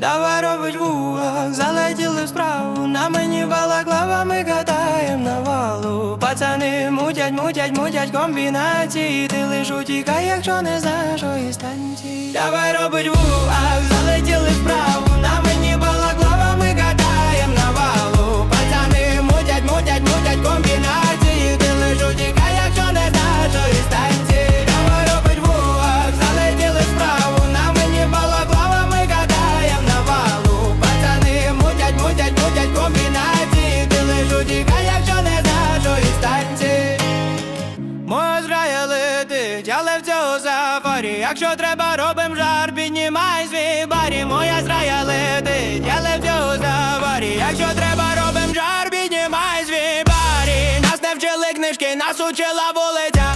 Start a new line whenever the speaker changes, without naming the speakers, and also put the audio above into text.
Давай робить вуга, залетіли в справу, на мені балаклава, ми катаєм на валу. Пацани мутять, мутять, мутять комбінації. Ти лиш утікай, якщо не знаєш ої станції. Давай робить вуга, залетіли Моя зграя летить, але в цього сафарі. Якщо треба, робим жар, піднімай свій барі. Моя зграя летить, але в цього сафарі. Якщо треба, робим жар, піднімай свій барі. Нас не вчили книжки, нас учила вулиця